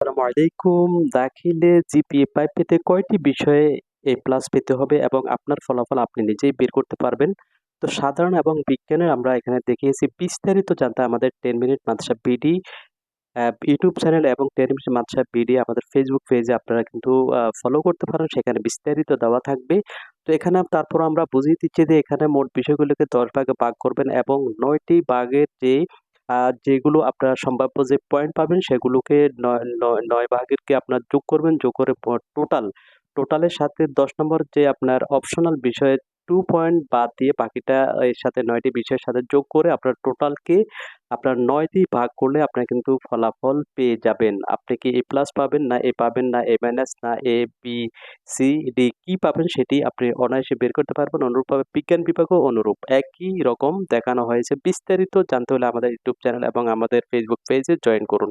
আসসালামু আলাইকুম। দাখিলে জিপিএ ৫ পেতে কয়টি বিষয়ে এ প্লাস পেতে হবে এবং আপনার ফলাফল আপনি নিজেই বের করতে পারবেন। তো সাধারণ এবং বিজ্ঞানের আমরা এখানে দেখিয়েছি। বিস্তারিত জানতে আমাদের 10 minute Madrasa BD YouTube channel এবং 10 মিনিট মাদ্রাসা বিডি আমাদের ফেসবুক পেজে আপনারা কিন্তু ফলো করতে পারেন। সেখানে বিস্তারিত দেওয়া থাকবে। তো এখানে তারপর আমরা বুঝিয়ে দিচ্ছি যে এখানে মোট বিষয়গুলোকে ১০ ভাগে ভাগ করবেন এবং ৯ টি ভাগের যে যেগুলো আপনার সম্ভাব্য যে পয়েন্ট পাবেন সেগুলোকে নয় নয় নয় ভাগেরকে আপনার যোগ করবেন। যোগ করে টোটাল, টোটালের সাথে ১০ নম্বর যে আপনার অপশনাল বিষয়ে টু পয়েন্ট বাদ দিয়ে বাকিটা এর সাথে নয়টি বিষয়ের সাথে যোগ করে আপনার টোটালকে আপনার ৯ দিয়ে ভাগ করলে আপনার কিন্তু ফলাফল পেয়ে যাবেন। আপনি কি এ প্লাস পাবেন না এ পাবেন না এ মাইনাস না এ, বি, সি, ডি কি পাবেন সেটি আপনি অনায়াসে বের করতে পারবেন। অনুরূপভাবে বিজ্ঞান বিভাগও অনুরূপ। একই রকম দেখানো হয়েছে। বিস্তারিত জানতে হলে আমাদের ইউটিউব চ্যানেল এবং আমাদের ফেসবুক পেজে জয়েন করুন।